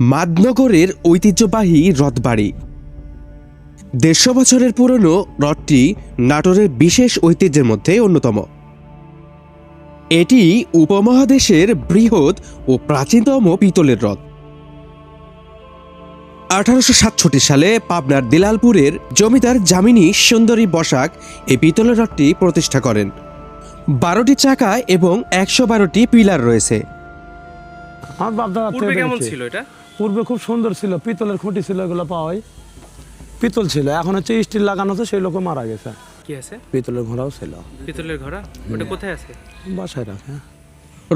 মাদনগরের ঐতিহ্যবাহী রথবাড়ি। দেড়শো বছরের পুরনো রথটি নাটোরের বিশেষ ঐতিহ্যের মধ্যে অন্যতম। এটি উপমহাদেশের বৃহৎ ও প্রাচীনতম পিতলের রথ। আঠারোশো সাতষট্টি সালে পাবনার দিলালপুরের জমিদার জামিনী সুন্দরী বসাক এই পিতলের রথটি প্রতিষ্ঠা করেন। বারোটি চাকা এবং একশো বারোটি পিলার রয়েছে। আমার বাপদাদা পূর্বে কেমন ছিল এটা? পূর্বে খুব সুন্দর ছিল পিতলের খুঁটি ছিল এগুলো পাওয়াই পিতল ছিল এখন হচ্ছে স্টিল লাগানো তো সেই লোকও মারা গেছে। কি আছে? পিতলের ঘোড়াও ছিল। পিতলের ঘোড়া? ওটা কোথায় আছে? বাসায় রাখে।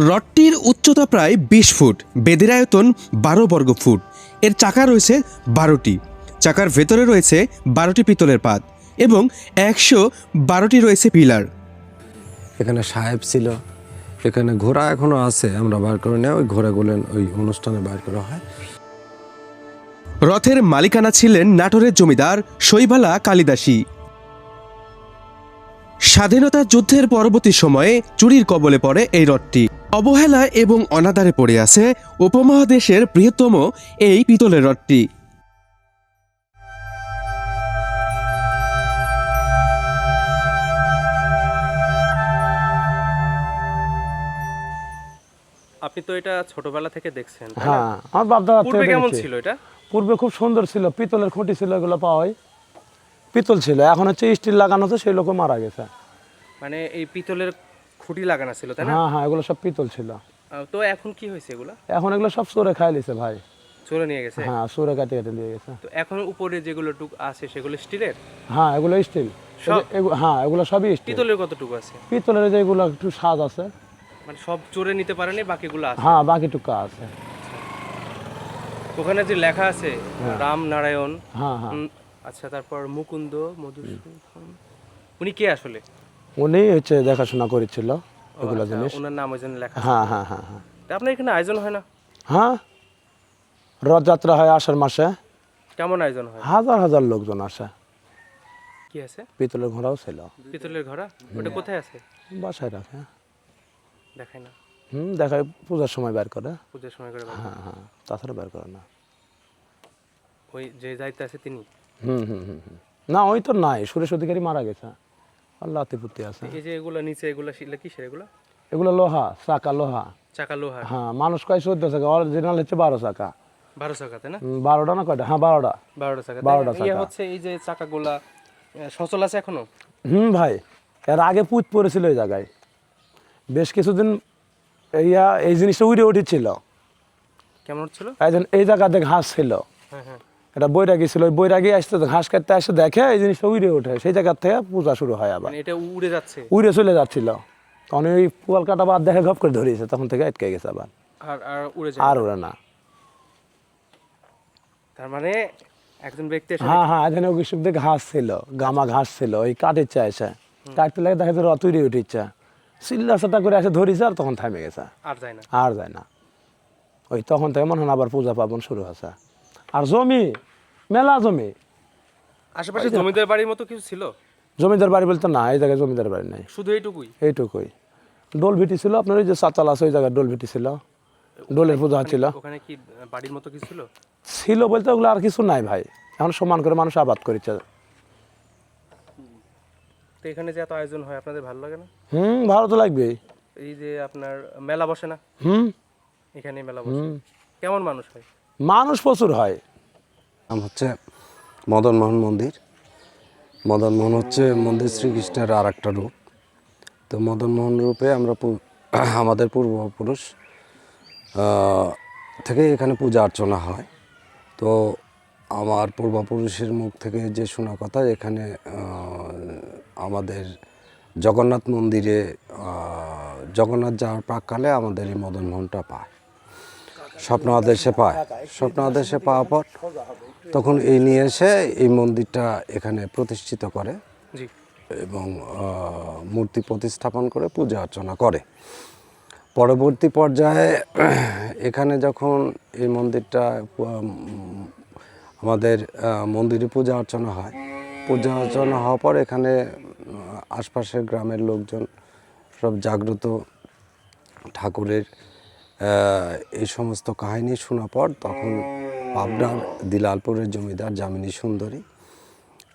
রথটির উচ্চতা প্রায় বিশ ফুট বেদের আয়তন বারো বর্গ ফুট। এর চাকা রয়েছে বারোটি। চাকার ভেতরে রয়েছে বারোটি পিতলের পাত এবং একশো বারোটি রয়েছে পিলার। এখানে সাহেব ছিল এখানে ঘোড়া এখনও আছে, আমরা বার করে নেই, ওই ঘোড়াগুলো ওই অনুষ্ঠানে বার করা হয়। রথের মালিকানা ছিলেন নাটোরের জমিদার শৈবালা কালিদাসী। স্বাধীনতা যুদ্ধের পরবর্তী সময়ে চুরির কবলে পড়ে এই রথটি। অবহেলা এবং অনাদারে পড়ে আছে উপমহাদেশের বৃহত্তম এই পিতলের রথটি। আপনি তো এটা ছোটবেলা থেকে দেখছেন হ্যাঁ আমার বাপদাদা পূর্বে কেমন ছিল এটা? পূর্বে খুব সুন্দর ছিল পিতলের খুঁটি ছিল এগুলো পাওয়াই পিতল ছিল এখন হচ্ছে স্টিল লাগানো তো সেই লোকও মারা গেছে। মানে এই পিতলের খুঁটি লাগানো ছিল তাই না? হ্যাঁ হ্যাঁ এগুলো সব পিতল ছিল। তো এখন কি হয়েছে এগুলা? এখন এগুলো সব চোরে খাই লিছে ভাই। চলে নিয়ে গেছে? হ্যাঁ চোরে কাটে কেটে দিয়ে গেছে। তো এখন উপরে যেগুলো টুক আছে সেগুলো স্টিলের? হ্যাঁ এগুলো স্টিল। সব? হ্যাঁ এগুলো সবই স্টিল। পিতলের কতটুকু আছে? পিতলের যেগুলো একটু স্বাদ আছে মানে সব চোরে নিতে পারেনি বাকিগুলো আছে? হ্যাঁ বাকি টুকা আছে। ওখানে যে লেখা আছে রাম নারায়ণ হ্যাঁ হ্যাঁ। আচ্ছা তারপর মুকুন্দ মধুসূদন উনি কে আসলে? উনি হচ্ছে দেখাশোনা করেছিল ও, এগুলো আচ্ছা, জিনিস। ওনার নাম ওই জন্য লেখা হ্যাঁ হ্যাঁ হ্যাঁ হ্যাঁ। তা আপনার এখানে আয়োজন হয় না? হ্যাঁ। রথযাত্রা হয় আষাঢ় মাসে। কেমন আয়োজন হয়? হাজার হাজার লোকজন আসে। কি আছে? পিতলের ঘোড়াও ছিল। পিতলের ঘোড়া? ওটা কোথায় আছে? বাসায় রাখে। দেখায় না। হুম দেখায় পূজার সময় বের করে। পুজোর সময় করে হ্যাঁ হ্যাঁ তাছাড়া বের করে না। ওই যে যাইতে আছে তিনি? হুম হুম হুম। না ওই তো নাই সুরেশ অধিকারী মারা গেছে। আল্লাহ আছে। এই যে এগুলো নিচে এগুলো শিলা কিসের এগুলো? এগুলো লোহা চাকা লোহা। চাকা লোহা। হ্যাঁ মানুষ কয় চোদ্দ চাকা অরিজিনাল হচ্ছে বারো চাকা। বারো চাকা তাই না বারোটা না কয়টা? হ্যাঁ বারোটা। বারোটা চাকা বারোটা ইয়ে চাকা। হচ্ছে এই যে চাকাগুলা সচল আছে এখনও? হুম ভাই এর আগে পুত পড়েছিল এই জায়গায়। বেশ কিছুদিন ইয়া এই জিনিসটা উড়ে উঠেছিল। কেমন হচ্ছিল একজন এই জায়গাতে ঘাস ছিল। হ্যাঁ হ্যাঁ। এটা বৈরাগী ছিল। ওই বৈরাগী আসতে ঘাস কাটতে আসতে দেখে এই জিনিসটা উড়ে ওঠে। সেই জায়গা থেকে পূজা শুরু হয় আবার। মানে এটা উড়ে যাচ্ছে। উড়ে চলে যাচ্ছিল। তখন ওই পুয়াল কাটা বাদ দেখে গপ করে ধরিয়েছে তখন থেকে আটকে গেছে আবার। আর আর উড়ে ওরা না। তার মানে একজন ব্যক্তি হ্যাঁ হ্যাঁ এখানে দিয়ে ঘাস ছিল। গামা ঘাস ছিল। ওই কাটের চাইছে। কাটতে লাগে দেখে তো রত উড়ে উঠেছে। করে এসে ধরিছে আর তখন থামে গেছে। আর যায় না। আর যায় না। ওই তখন থেকে মনে হয় আবার পূজা পার্বণ শুরু হয়েছে। আর জমি মেলা জমি। আশেপাশে জমিদার বাড়ির মতো কিছু ছিল? জমিদার বাড়ি বলতে না এই জায়গায় জমিদার বাড়ি নেই। শুধু এইটুকুই? এইটুকুই। ডোল ভিটি ছিল আপনার ওই যে সাতাল আছে ওই জায়গায় ডোল ভিটি ছিল। ডোলের পূজা হচ্ছিল। ওখানে কি বাড়ির মতো কিছু ছিল? ছিল বলতে ওগুলো আর কিছু নাই ভাই। এখন সমান করে মানুষ আবাদ করেছে। তো এখানে যে এত আয়োজন হয় আপনাদের ভালো লাগে না? হুম ভালো তো লাগবেই এই যে আপনার মেলা বসে না? হুম। এখানে মেলা বসে। কেমন মানুষ হয়? মানুষ প্রচুর হয়। নাম হচ্ছে মদন মোহন মন্দির। মদন মোহন হচ্ছে মন্দির শ্রীকৃষ্ণের আর একটা রূপ। তো মদন মোহন রূপে আমরা আমাদের পূর্বপুরুষ আহ, থেকে এখানে পূজা অর্চনা হয়। তো আমার পূর্বপুরুষের মুখ থেকে যে শোনা কথা এখানে আমাদের জগন্নাথ মন্দিরে জগন্নাথ যাওয়ার প্রাককালে আমাদের এই মদন মোহনটা পায়। স্বপ্ন আদেশে পায়। স্বপ্ন আদেশে পাওয়ার পর তখন এই নিয়ে এসে এই মন্দিরটা এখানে প্রতিষ্ঠিত করে এবং মূর্তি প্রতিস্থাপন করে পূজা অর্চনা করে। পরবর্তী পর্যায়ে এখানে যখন এই মন্দিরটা আমাদের মন্দিরে পূজা অর্চনা হয় পূজা অর্চনা হওয়ার পর এখানে আশপাশের গ্রামের লোকজন সব জাগ্রত ঠাকুরের এই সমস্ত কাহিনী শোনা পর তখন পাবনার দিলালপুরের জমিদার যামিনী সুন্দরী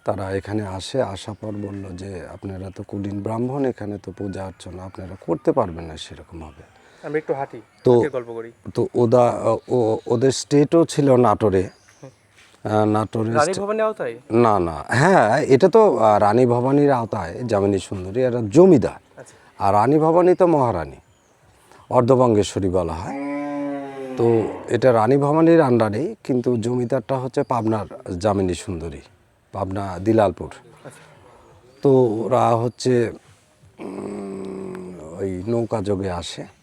তারা এখানে আসে আসা পর বলল যে আপনারা তো কুলীন ব্রাহ্মণ এখানে তো পূজা অর্চনা আপনারা করতে পারবেন না সেরকমভাবে আমি একটু হাঁটি তো- গল্প করি। তো ওদা ওদের স্টেটও ছিল নাটোরে। আওতায়? না না। হ্যাঁ এটা তো রানী ভবানীর আওতায় যামিনী সুন্দরী এরা জমিদার। আচ্ছা। আর রানী ভবানী তো মহারানী অর্ধবঙ্গেশ্বরী বলা হয়। তো এটা রানী ভবানীর আন্ডারে কিন্তু জমিদারটা হচ্ছে পাবনার যামিনী সুন্দরী পাবনা দিলালপুর। তো ওরা হচ্ছে ওই নৌকা যোগে আসে।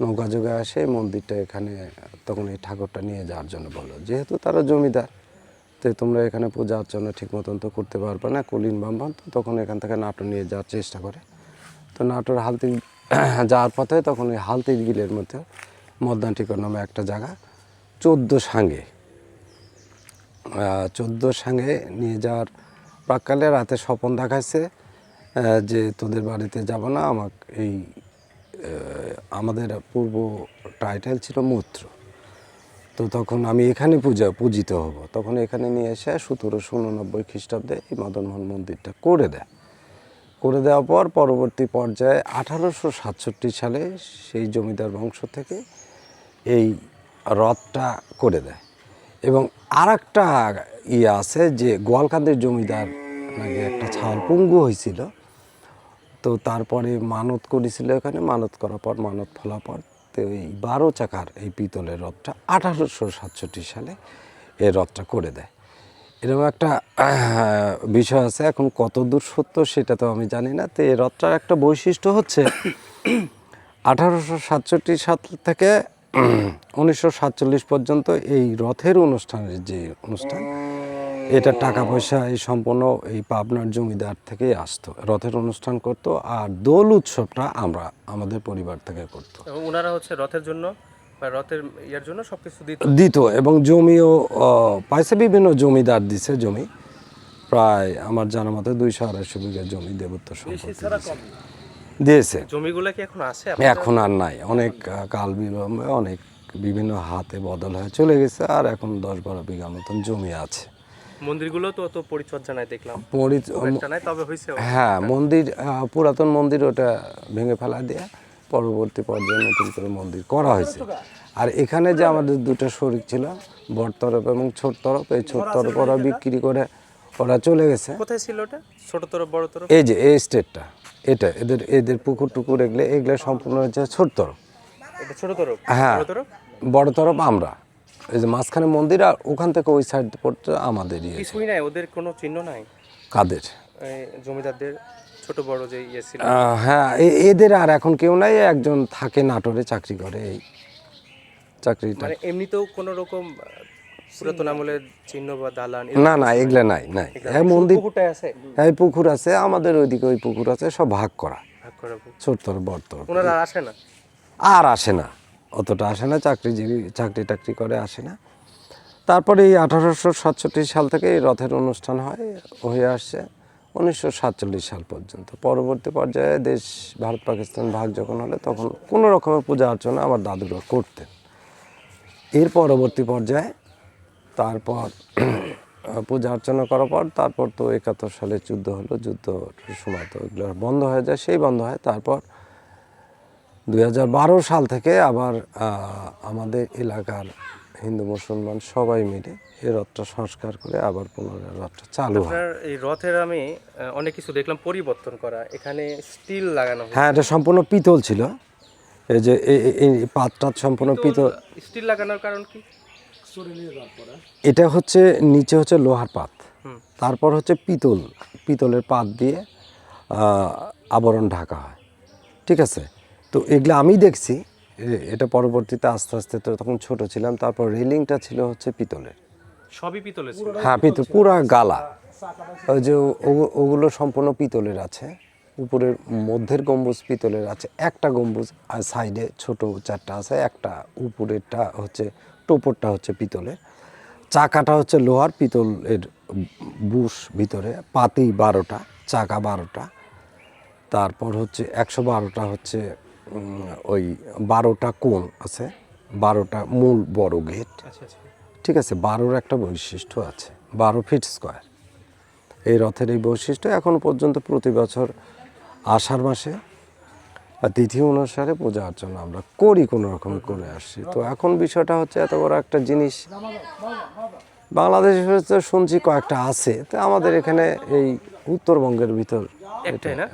নৌকা যোগে আসে মন্দিরটা এখানে তখন এই ঠাকুরটা নিয়ে যাওয়ার জন্য বলো যেহেতু তারা জমিদার, তো তোমরা এখানে পূজা অর্চনা ঠিক মতন তো করতে পারবে না, কুলীন ব্রাহ্মণ তো তখন এখান থেকে নাটোর নিয়ে যাওয়ার চেষ্টা করে। তো নাটোর হালতি যাওয়ার পথে তখন ওই হালতির গিলের মধ্যে মদনাটিকর নামে একটা জায়গা, চোদ্দ সাঙ্গে। চোদ্দ সাঙ্গে নিয়ে যাওয়ার প্রাককালে রাতে স্বপন দেখাচ্ছে যে তোদের বাড়িতে যাব না, আমাকে এই আমাদের পূর্ব টাইটেল ছিল মূত্র। তো তখন আমি এখানে পূজা, পূজিত হব। তখন এখানে নিয়ে এসে সতেরোশো উননব্বই খ্রিস্টাব্দে এই মদনমোহন মন্দিরটা করে দেয়। করে দেওয়ার পর পরবর্তী পর্যায়ে আঠারোশো সাতষট্টি সালে সেই জমিদার বংশ থেকে এই রথটা করে দেয়। এবং আর একটা ইয়ে আছে যে গোয়ালকান্দের জমিদার নাকি একটা ছাল পঙ্গু হয়েছিল তো তারপরে মানত করেছিল এখানে, মানত করার পর, মানত ফলার পর, তো এই বারো চাকার এই পিতলের রথটা আঠারোশো সাতষট্টি সালে এই রথটা করে দেয়। এরকম একটা বিষয় আছে, এখন কত দূর সত্য সেটা তো আমি জানি না, তো এই রথটার একটা বৈশিষ্ট্য হচ্ছে আঠারোশো সাতষট্টি সাল থেকে উনিশশো সাতচল্লিশ পর্যন্ত এই রথের অনুষ্ঠানের যে অনুষ্ঠান এটা টাকা পয়সা এই সম্পূর্ণ এই পাবনার জমিদার থেকেই আসতো। রথের অনুষ্ঠান করত আর দোল উৎসবটা আমরা আমাদের পরিবার থেকে করতো। ওনারা হচ্ছে রথের জন্য রথের ইয়ার জন্য সবকিছু দিত। দিত এবং জমিও পাইছে বিভিন্ন জমিদার দিছে জমি। প্রায় আমার জানা মতে দুইশো আড়াইশো বিঘা জমি দেবত্ব সম্পত্তি দিয়েছে। দিয়েছে। জমিগুলো কি এখন আছে এখন আর নাই। অনেক কাল বিলম্বে অনেক বিভিন্ন হাতে বদল হয়ে চলে গেছে আর এখন দশ বারো বিঘা মতন জমি আছে। মন্দিরগুলো তো অত পরিচর্যা নাই দেখলাম। পরি- খুব একটা নাই তবে হয়েছে হ্যাঁ মন্দির পুরাতন মন্দির ওটা ভেঙে ফেলা দিয়ে পরবর্তী পর্যায়ে নতুন করে মন্দির করা হয়েছে। আর এখানে যে আমাদের দুটো শরিক ছিল বড় তরফ এবং ছোট তরফ এই ছোট তরফ ওরা বিক্রি করে ওরা চলে গেছে। কোথায় ছিল ওটা? ছোট তরফ বড় তরফ এই যে এই স্টেটটা এটা এদের এদের পুকুর টুকুর এগুলো এগুলো সম্পূর্ণ হচ্ছে ছোট তরফ এটা ছোট তরফ হ্যাঁ বড় তরফ আমরা। এই যে মাঝখানে মন্দির আর ওখান থেকে ওই সাইড পড়তে আমাদেরই আছে। কিছুই নাই ওদের কোনো চিহ্ন নাই? কাদের? এই জমিদারদের ছোট বড় যে ইয়ে ছিল। হ্যাঁ এদের আর এখন কেউ নাই একজন থাকে নাটোরে চাকরি করে এই চাকরিটা। মানে এমনিতেও কোনো রকম পুরাতন আমলের চিহ্ন বা দালান না না এগুলা নাই নাই। হ্যাঁ মন্দির পুকুরটাই আছে? হ্যাঁ পুকুর আছে আমাদের ওইদিকে ওই পুকুর আছে সব ভাগ করা। ভাগ করে ছোট বড় ওনারা আসে না? আর আসে না। অতটা আসে না চাকরিজীবী চাকরি টাকরি করে আসে না। তারপরে এই আঠারোশো সাতষট্টি সাল থেকে এই রথের অনুষ্ঠান হয়, হয়ে আসছে উনিশশো সাতচল্লিশ সাল পর্যন্ত। পরবর্তী পর্যায়ে দেশ, ভারত, পাকিস্তান ভাগ যখন হলে তখন কোনো রকমের পূজা অর্চনা আমার দাদুরা করতেন। এর পরবর্তী পর্যায়ে তারপর পূজা অর্চনা করার পর তারপর তো একাত্তর সালে যুদ্ধ হলো, যুদ্ধ সময় তো এগুলো বন্ধ হয়ে যায়, সেই বন্ধ হয়। তারপর দুই হাজার বারো সাল থেকে আবার আমাদের এলাকার হিন্দু মুসলমান সবাই মিলে এই রথটা সংস্কার করে আবার পুনরায় রথটা চালু হয়। এই রথের আমি অনেক কিছু দেখলাম পরিবর্তন করা। এখানে স্টিল লাগানো হ্যাঁ এটা সম্পূর্ণ পিতল ছিল। এই যে এই- পাতটা সম্পূর্ণ পিতল স্টিল লাগানোর কারণ কি? এটা হচ্ছে নিচে হচ্ছে লোহার পাত। তারপর হচ্ছে পিতল পিতলের পাত দিয়ে আবরণ ঢাকা হয়। ঠিক আছে? তো এগুলো আমি দেখছি এ- এটা পরবর্তীতে আস্তে আস্তে তো তখন ছোট ছিলাম তারপর রেলিংটা ছিল হচ্ছে পিতলের। সবই পিতলের ছিল? হ্যাঁ পিতল পুরা গালা। ওই যে ওগুলো সম্পূর্ণ পিতলের আছে উপরের মধ্যের গম্বুজ পিতলের আছে একটা গম্বুজ আর সাইডে ছোট চারটা আছে একটা উপরেরটা হচ্ছে টোপরটা হচ্ছে পিতলের। চাকাটা হচ্ছে লোহার পিতলের বুশ ভিতরে পাতি বারোটা চাকা বারোটা। তারপর হচ্ছে একশো বারোটা হচ্ছে ওই বারোটা কোণ আছে বারোটা মূল বড় গেট। আচ্ছা আচ্ছা। ঠিক আছে বারোর একটা বৈশিষ্ট্য আছে বারো ফিট স্কোয়ার। এই রথের এই বৈশিষ্ট্য এখন পর্যন্ত প্রতি বছর আষাঢ় মাসে তিথি অনুসারে পূজা অর্চনা আমরা করি কোনো রকম করে আসছি তো এখন বিষয়টা হচ্ছে এত বড় একটা জিনিস। বাংলাদেশে তো শুনছি কয়েকটা আছে তো আমাদের এখানে এই উত্তরবঙ্গের ভিতর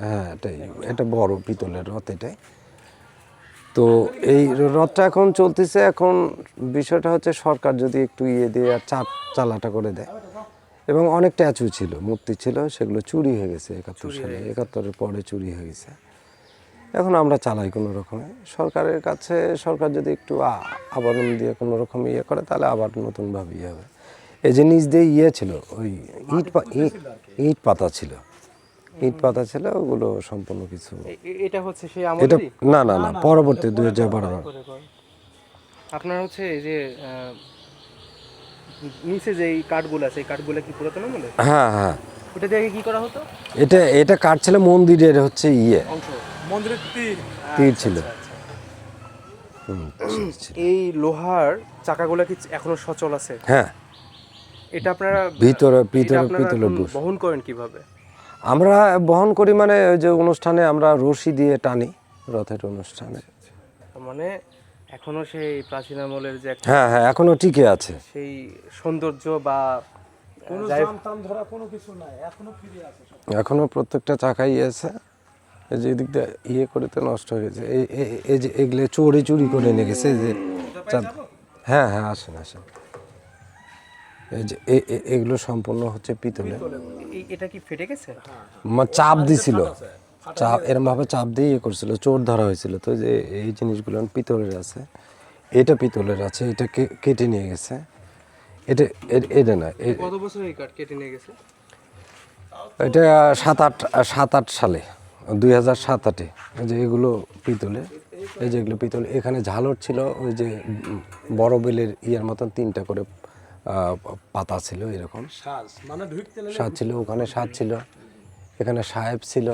হ্যাঁ এটাই এটা বড় পিতলের রথ এটাই। তো এই রথটা এখন চলতেছে এখন বিষয়টা হচ্ছে সরকার যদি একটু ইয়ে দিয়ে আর চাপ চালাটা করে দেয়। এবং অনেক ট্যাচু ছিল মূর্তি ছিল সেগুলো চুরি হয়ে গেছে একাত্তর সালে। একাত্তরের পরে চুরি হয়ে গেছে। এখন আমরা চালাই কোনো রকমে। সরকারের কাছে সরকার যদি একটু আবরণ দিয়ে কোনো রকম ইয়ে করে তাহলে আবার নতুনভাবে ইয়ে হবে। এই যে নিজ দিয়ে ইয়ে ছিল ওই ইট- ইট পাতা ছিল। ইট পাতা ছিল ওগুলো সম্পূর্ণ কিছু। এটা হচ্ছে সেই এটা না না না পরবর্তী দুই হাজার বারো। আপনার হচ্ছে এই যে নিচে যে এই কাঠগুলো আছে এই কাঠগুলো কি পুরাতন আমলে হ্যাঁ হ্যাঁ। ওটা দিয়ে কি করা হতো? এটা এটা কাটছিল মন্দিরের হচ্ছে ইয়ে। মন্দিরের তীর। তীর ছিল। আচ্ছা, আচ্ছা। হুম, ছিল। এই লোহার চাকাগুলো কি এখনও সচল আছে? হ্যাঁ। এটা আপনারা ভিতরে ভিতরে পিতলের বহন করেন কীভাবে? আমরা বহন করি মানে ওই যে অনুষ্ঠানে আমরা রশি দিয়ে টানি রথের অনুষ্ঠানে মানে এখনও সেই প্রাচীন আমলের যে হ্যাঁ হ্যাঁ এখনও টিকে আছে সেই সৌন্দর্য বা এখনও ফিরে প্রত্যেকটা চাকাই আছে এই যে এদিক দিয়ে ইয়ে করে তো নষ্ট হয়ে গেছে এই যে এগুলো চোরে চুরি করে নিয়ে গেছে যে হ্যাঁ হ্যাঁ আসেন আসেন এগুলো সম্পূর্ণ হচ্ছে পিতলে এটা কি ফেটে গেছে? চাপ দিছিল। চাপ এরম ভাবে চাপ দিয়ে ইয়ে করছিল চোর ধরা হয়েছিল। তো যে এই জিনিসগুলো পিতলের আছে এটা পিতলের আছে এটা কে- কেটে নিয়ে গেছে। এটা এটা না কত বছর এই কাঠ কেটে নিয়ে গেছে? এটা সাত আট সাত আট সালে দুই হাজার সাত আটে। যে এগুলো পিতলে এই যে এগুলো পিতল এখানে ঝালর ছিল ওই যে বড় বেলের ইয়ার মতন তিনটা করে পাতা ছিল এরকম। মানে স্বাদ ছিল ওখানে স্বাদ ছিল এখানে সাহেব ছিল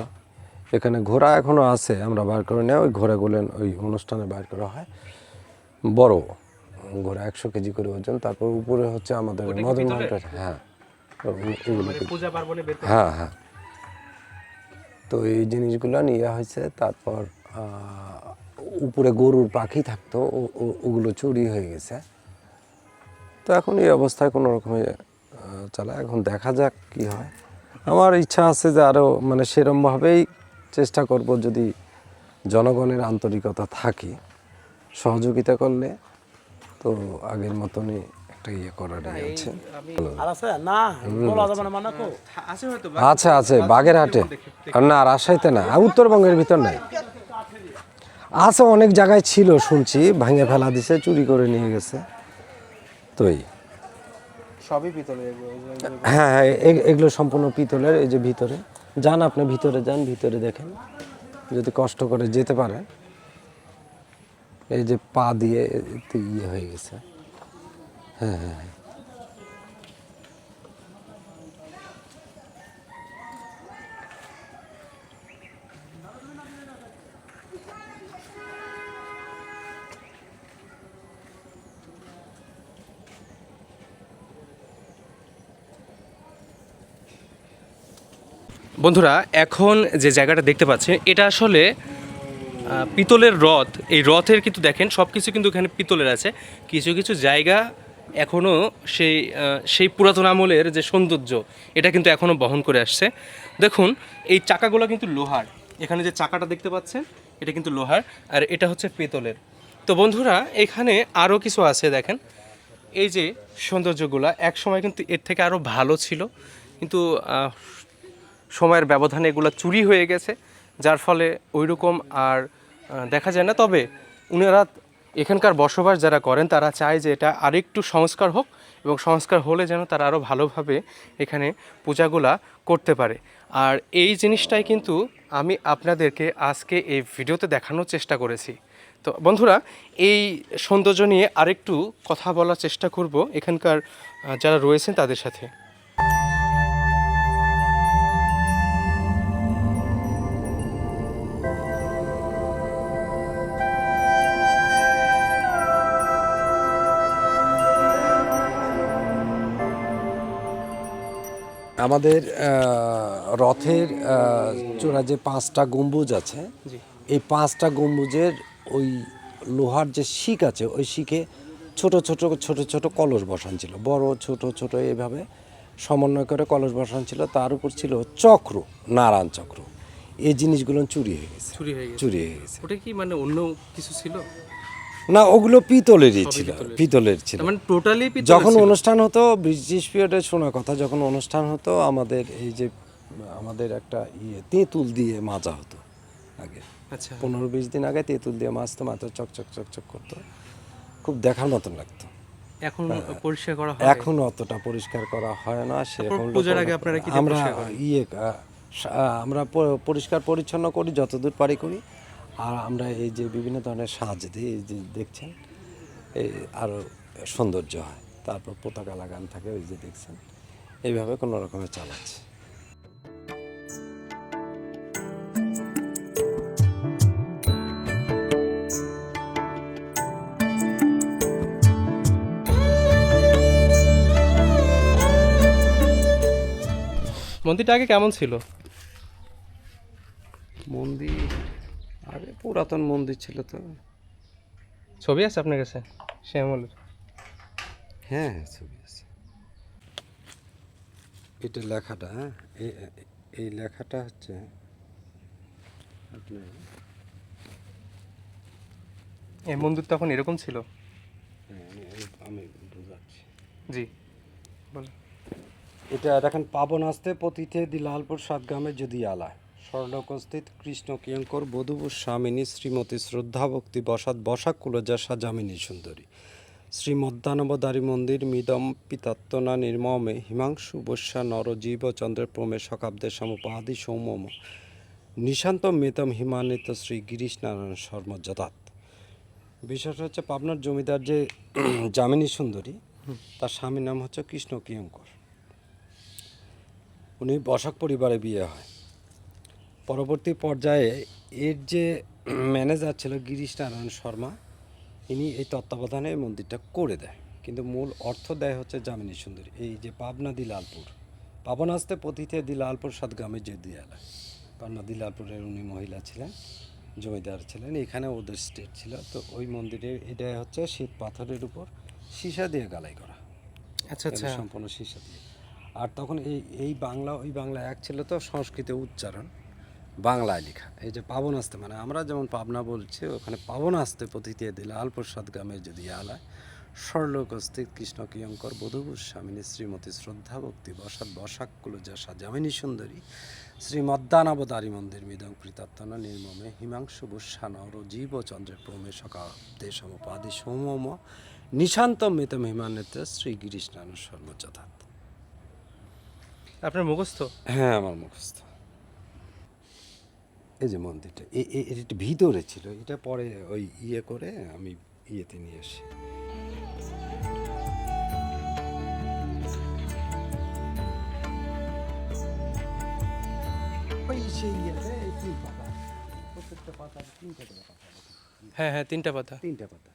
এখানে ঘোড়া এখনও আছে আমরা বার করে নেওয়া ওই ঘোড়াগুলো ওই অনুষ্ঠানে বার করা হয়। বড় ঘোড়া একশো কেজি করে ওজন তারপর উপরে হচ্ছে আমাদের মদন হ্যাঁ। মানে হ্যাঁ হ্যাঁ। তো এই জিনিসগুলো নিয়ে হয়েছে তারপর উপরে গরুর পাখি থাকতো ওগুলো চুরি হয়ে গেছে। তো এখন এই অবস্থায় কোনো রকমে চালা এখন দেখা যাক কি হয়। আমার ইচ্ছা আছে যে আরও মানে সেরমভাবেই চেষ্টা করব যদি জনগণের আন্তরিকতা থাকে সহযোগিতা করলে তো আগের মতনই একটা ইয়ে করার ইয়ে আছে। আর আছে না বলা না মানে আছে হয়তো আছে আছে বাগেরহাটে। আর না রাজশাহীতে না উত্তরবঙ্গের ভিতর নাই। আছে অনেক জায়গায় ছিল শুনছি ভাঙে ফেলা দিছে চুরি করে নিয়ে গেছে। তো সবই পিতলের হ্যাঁ হ্যাঁ এগুলো সম্পূর্ণ পিতলের এই যে ভিতরে। যান আপনি ভিতরে যান ভিতরে দেখেন। যদি কষ্ট করে যেতে পারে। এই যে পা দিয়ে ইয়ে হয়ে গেছে। হ্যাঁ হ্যাঁ হ্যাঁ। বন্ধুরা, এখন যে জায়গাটা দেখতে পাচ্ছেন এটা আসলে পিতলের রথ। এই রথের কিন্তু দেখেন সব কিছু কিন্তু এখানে পিতলের আছে। কিছু কিছু জায়গা এখনও সেই সেই পুরাতন আমলের যে সৌন্দর্য, এটা কিন্তু এখনও বহন করে আসছে। দেখুন, এই চাকাগুলো কিন্তু লোহার। এখানে যে চাকাটা দেখতে পাচ্ছেন, এটা কিন্তু লোহার, আর এটা হচ্ছে পিতলের। তো বন্ধুরা, এখানে আরও কিছু আছে, দেখেন। এই যে সৌন্দর্যগুলো এক সময় কিন্তু এর থেকে আরও ভালো ছিল। কিন্তু সময়ের ব্যবধানে এগুলো চুরি হয়ে গেছে, যার ফলে ওই রকম আর দেখা যায় না। তবে উনারা এখানকার বসবাস যারা করেন, তারা চায় যে এটা আরেকটু সংস্কার হোক এবং সংস্কার হলে যেন তারা আরও ভালোভাবে এখানে পূজাগুলা করতে পারে। আর এই জিনিসটাই কিন্তু আমি আপনাদেরকে আজকে এই ভিডিওতে দেখানোর চেষ্টা করেছি। তো বন্ধুরা, এই সৌন্দর্য নিয়ে আরেকটু কথা বলার চেষ্টা করব এখানকার যারা রয়েছেন তাদের সাথে। আমাদের রথের চূড়া যে পাঁচটা গম্বুজ আছে এই পাঁচটা গম্বুজের ওই লোহার যে শিক আছে ওই শিকে ছোট ছোট ছোট ছোট কলস বসান ছিল। বড় ছোট ছোট এভাবে সমন্বয় করে কলস বসান ছিল। তার উপর ছিল চক্র নারায়ণ চক্র। এই জিনিসগুলো চুরি হয়ে গেছে। চুরি হয়ে গেছে। চুরি হয়ে গেছে। ওটা কি মানে অন্য কিছু ছিল? না ওগুলো পিতলেরই ছিল পিতলের। ছিল। মানে টোটালি যখন অনুষ্ঠান হতো ব্রিটিশ পিরিয়ডে শোনা কথা যখন অনুষ্ঠান হতো আমাদের এই যে আমাদের একটা ইয়ে তেঁতুল দিয়ে মাজা হতো আগে। আচ্ছা। পনেরো বিশ দিন আগে তেঁতুল দিয়ে মাজতো মাথা চকচক চকচক করতো। খুব দেখার মতন লাগতো। এখন পরিষ্কার করা হয়? এখন অতটা পরিষ্কার করা হয় না সেরকম পূজার আগে আপনারা কি আমরা ইয়ে আমরা পরিষ্কার পরিচ্ছন্ন করি যতদূর পারি করি। আর আমরা এই যে বিভিন্ন ধরনের সাজ দিই এই যে দেখছেন এই আরও সৌন্দর্য হয়। তারপর পতাকা লাগান থাকে ওই যে দেখছেন। এইভাবে কোনো রকমের চালাচ্ছে। মন্দিরটা আগে কেমন ছিল? মন্দির পুরাতন মন্দির ছিল তো। ছবি আছে আপনার কাছে? সে আমলের হ্যাঁ হ্যাঁ ছবি আছে। এটা লেখাটা হ্যাঁ এই- লেখাটা হচ্ছে আপনার এই মন্দির তখন এরকম ছিল? হ্যাঁ, আমি- বুঝাচ্ছি। জি বলো এটা দেখেন পাবন আসতে পতিথে দিলালপুর সাতগ্রামে যদি আলায়। স্বর্ণকস্থিত কৃষ্ণ কিয়ঙ্কর বধূপুর স্বামিনী শ্রীমতী শ্রদ্ধা ভক্তি বসাত বসাক কুলজাসা যামিনী সুন্দরী। শ্রীমদ্দানবদারী মন্দির মিদম পিতাত্তনা নির্মমে, হিমাংশু বস্যা নরজীব চন্দ্রের প্রমে শকাব্দে সমুপাদি সৌমম, নিশান্ত মেতম হিমান্বিত শ্রী গিরিশ নারায়ণ শর্মা যথাত হচ্ছে পাবনার জমিদার যে যামিনী সুন্দরী, তার স্বামীর নাম হচ্ছে কৃষ্ণ কিয়ঙ্কর। উনি বসাক পরিবারে বিয়ে হয়। পরবর্তী পর্যায়ে এর যে ম্যানেজার ছিল গিরিশ নারায়ণ শর্মা ইনি এই তত্ত্বাবধানে এই মন্দিরটা করে দেয়। কিন্তু মূল অর্থ দেয় হচ্ছে যামিনী সুন্দরী। এই যে পাবনা দিলালপুর পাবনাস্তে পতিথে দিলালপুর সাতগ্রামে যে দিয়ালায় পাবনা দিলালপুরের উনি মহিলা ছিলেন জমিদার ছিলেন এখানে ওদের স্টেট ছিল। তো ওই মন্দিরে এটা হচ্ছে শীত পাথরের উপর সীসা দিয়ে গালাই করা। আচ্ছা আচ্ছা। সম্পূর্ণ সীসা দিয়ে। আর তখন এই এই বাংলা ওই বাংলা এক ছিল তো সংস্কৃত উচ্চারণ। বাংলায় লেখা। এই যে পাবন আসতে মানে আমরা যেমন পাবনা বলছি ওখানে পাবন আসতে পতিতে দিলে আলপ্রসাদ গ্রামে যদি আলায় স্বর্লোকস্থিত কৃষ্ণ কিয়ঙ্কর বধূপুর স্বামিনী শ্রীমতী শ্রদ্ধা ভক্তি বসাত বসাকুল যশা যামিনী সুন্দরী শ্রী শ্রীমদ্দানাবতারী মন্দির মিদং কৃতাত্তনা নির্মমে হিমাংশু বুসান জীব চন্দ্রের প্রমে সকা দেশম পাদি সৌমম নিশান্ত মিতম হিমান্বিত শ্রী গিরিশ নারায়ণ শর্ম যথার্থ আপনার মুখস্থ? হ্যাঁ আমার মুখস্থ। এই যে মন্দিরটা এ- এ- এর একটু ভিতরে ছিল এটা পরে ওই ইয়ে করে আমি ইয়েতে নিয়ে পাতা হ্যাঁ হ্যাঁ তিনটা পাতা। তিনটা পাতা।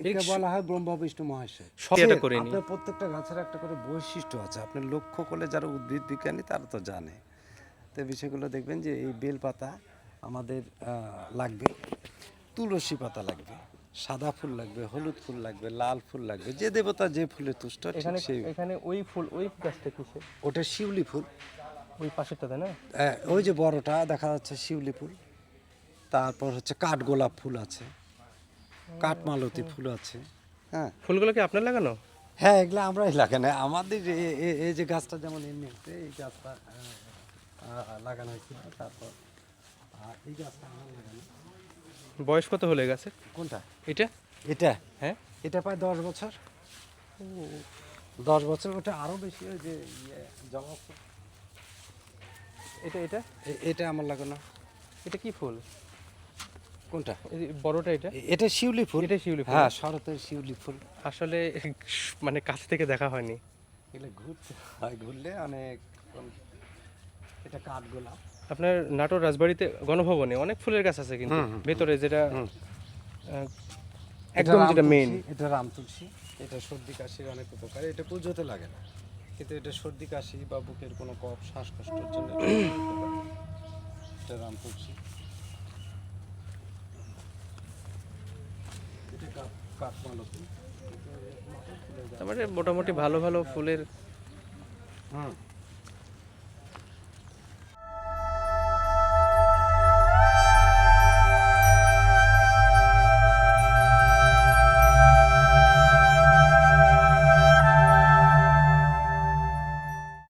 এটা বলা হয় ব্রহ্ম বিষ্ণু মহেশ্বর এটা আপনার প্রত্যেকটা গাছের একটা করে বৈশিষ্ট্য আছে আপনি লক্ষ্য করলে যারা উদ্ভিদ বিজ্ঞানী তারা তো জানে। তো বিষয়গুলো দেখবেন যে এই বেল পাতা আমাদের লাগবে। তুলসী পাতা লাগবে সাদা ফুল লাগবে হলুদ ফুল লাগবে লাল ফুল লাগবে যে দেবতা যে ফুলে তুষ্ট এখানে এখানে ওই ফুল ওই গাছটা কিসে ওটা শিউলি ফুল। ওই পাশেরটাতে না? আহ, ওই যে বড়টা দেখা যাচ্ছে শিউলি ফুল। তারপর হচ্ছে কাঠ গোলাপ ফুল আছে কাঠমালতী ফুল আছে হ্যাঁ। ফুলগুলো কি আপনার লাগানো? হ্যাঁ এগুলো আমরাই লাগানো আমাদের এই যে গাছটা যেমন এমনি এই গাছটা লাগানো হয়েছিল তারপর আহ, এই গাছটা আমার লাগানো। বয়স কত হলে গেছে? কোনটা? এটা? এটা? হ্যাঁ। এটা প্রায় দশ বছর। দশ বছর ওটা আরও বেশি ওই যে ইয়ে ফুল। এটা এটা? এটা আমার লাগানো। এটা কি ফুল? কোনটা? বড়টা এটা? এটা শিউলি ফুল। এটা শিউলি ফুল। হ্যাঁ শরতের শিউলি ফুল। আসলে মানে কাছ থেকে দেখা হয়নি। এগুলো ঘুরতে হয় ঘুরলে অনেক এটা কাঠগোলাপ আপনার নাটোর রাজবাড়িতে গণভবনে অনেক ফুলের গাছ আছে কিন্তু। ভেতরে যেটা একদম যেটা মেইন এটা রাম তুলসী এটা সর্দি কাশির অনেক উপকার। এটা পুজোতে লাগে না। কিন্তু এটা সর্দি কাশি বা বুকের কোনো কফ শ্বাসকষ্টের জন্য এটা রাম তুলসী এটা মানে মোটামুটি ভালো ভালো ফুলের হুম।